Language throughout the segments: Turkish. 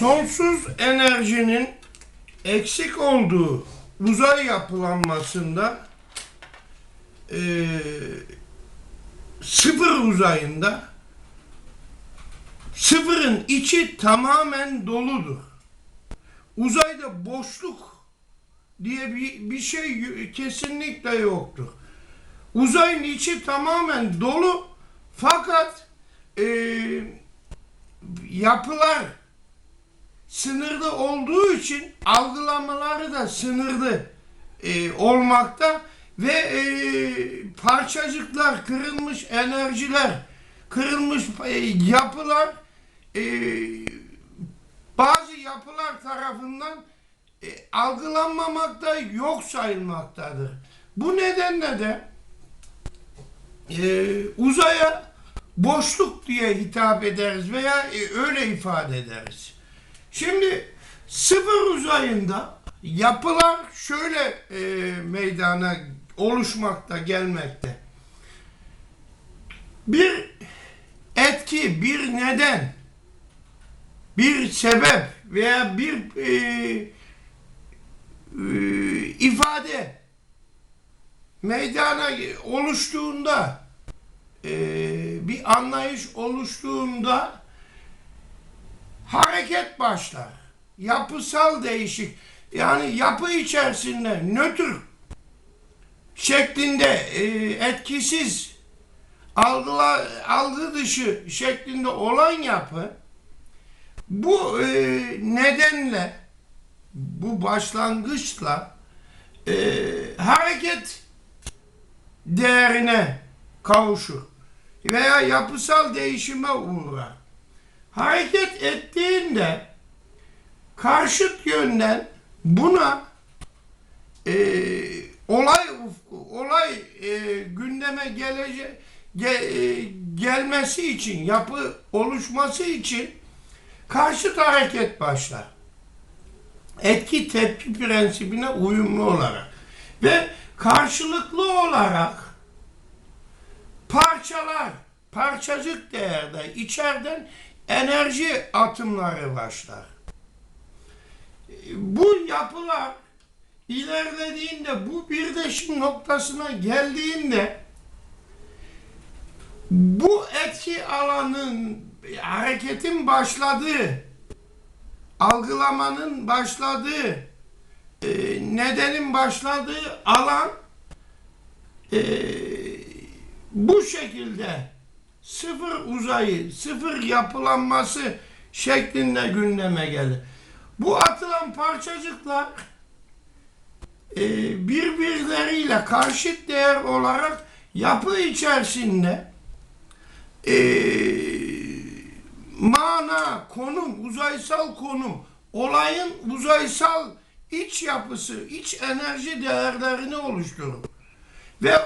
sonsuz enerjinin eksik olduğu uzay yapılanmasında eee, sıfır uzayında sıfırın içi tamamen doludur. Uzayda boşluk diye bir, bir şey kesinlikle yoktur. Uzayın içi tamamen dolu fakat eee, yapılar sınırlı olduğu için algılamaları da sınırlı e, olmakta ve e, parçacıklar, kırılmış enerjiler, kırılmış e, yapılar e, bazı yapılar tarafından e, algılanmamakta, yok sayılmaktadır. Bu nedenle de e, uzaya boşluk diye hitap ederiz veya e, öyle ifade ederiz. Şimdi sıfır uzayında yapılar şöyle e, meydana oluşmakta, gelmekte. Bir etki, bir neden, bir sebep veya bir e, e, ifade meydana oluştuğunda e, bir anlayış oluştuğunda hareket başlar. Yapısal değişik. Yani yapı içerisinde nötr şeklinde e, etkisiz algıla, algı dışı şeklinde olan yapı bu e, nedenle bu başlangıçla e, hareket değerine kavuşur veya yapısal değişime uğrar. Hareket ettiğinde karşıt yönden buna e, olay ufku, olay e, gündeme gelecek ge- e, gelmesi için, yapı oluşması için karşıt hareket başlar. Etki tepki prensibine uyumlu olarak ve karşılıklı olarak parçalar, parçacık değerde içeriden enerji atımları başlar. Bu yapılar ilerlediğinde bu birleşim noktasına geldiğinde bu etki alanın hareketin başladığı algılamanın başladığı e, nedenin başladığı alan e, bu şekilde sıfır uzayı, sıfır yapılanması şeklinde gündeme gelir. Bu atılan parçacıklar e, birbirleriyle karşıt değer olarak yapı içerisinde e, mana, konum, uzaysal konum, olayın uzaysal iç yapısı, iç enerji değerlerini oluşturur. Ve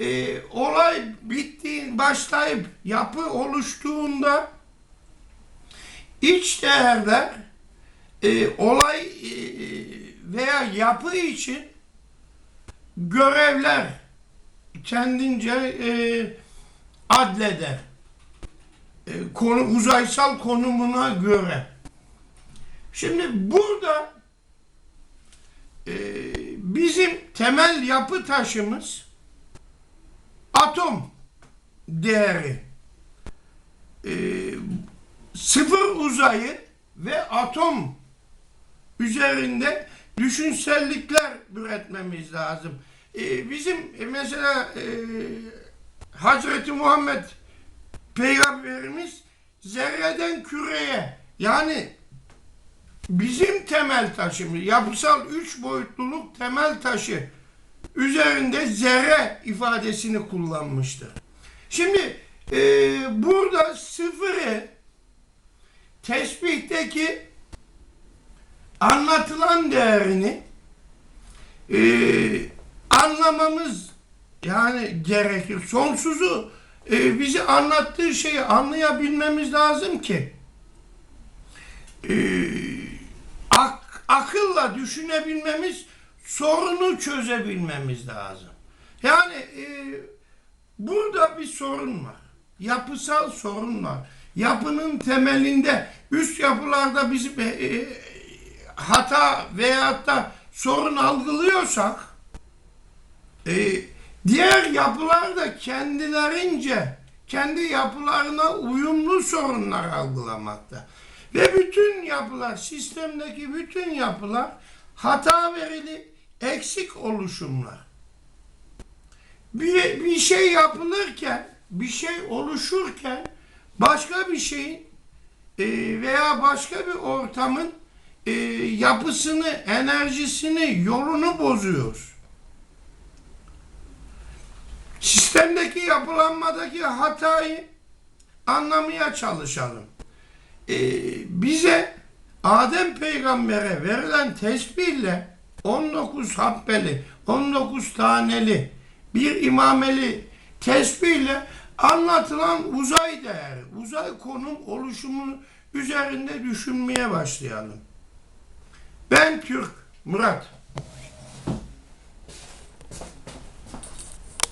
e, olay bittiğin başlayıp yapı oluştuğunda iç değerler e, olay e, veya yapı için görevler kendince e, adleder. E, konu, uzaysal konumuna göre. Şimdi burada e, bizim temel yapı taşımız atom değeri. E, sıfır uzayı ve atom üzerinde düşünsellikler üretmemiz lazım. E, bizim mesela e, Hazreti Muhammed Peygamberimiz zerreden küreye yani bizim temel taşımız yapısal üç boyutluluk temel taşı üzerinde zerre ifadesini kullanmıştır. Şimdi e, burada sıfırı tesbihteki anlatılan değerini e, anlamamız yani gerekir. Sonsuzu e, bize anlattığı şeyi anlayabilmemiz lazım ki e, ak- akılla düşünebilmemiz sorunu çözebilmemiz lazım. Yani e, burada bir sorun var. Yapısal sorun var. yapının temelinde üst yapılarda biz e, e, hata veyahut da sorun algılıyorsak e, diğer yapılar da kendilerince kendi yapılarına uyumlu sorunlar algılamakta. Ve bütün yapılar, sistemdeki bütün yapılar hata verili eksik oluşumlar. Bir, bir şey yapılırken, bir şey oluşurken başka bir şeyin e, veya başka bir ortamın e, yapısını, enerjisini, yolunu bozuyoruz. Sistemdeki yapılanmadaki hatayı anlamaya çalışalım. Ee, bize Adem peygambere verilen tesbihle 19 habbeli, 19 taneli bir imameli tesbihle anlatılan uzay değeri, uzay konum oluşumu üzerinde düşünmeye başlayalım. Ben Türk, Murat.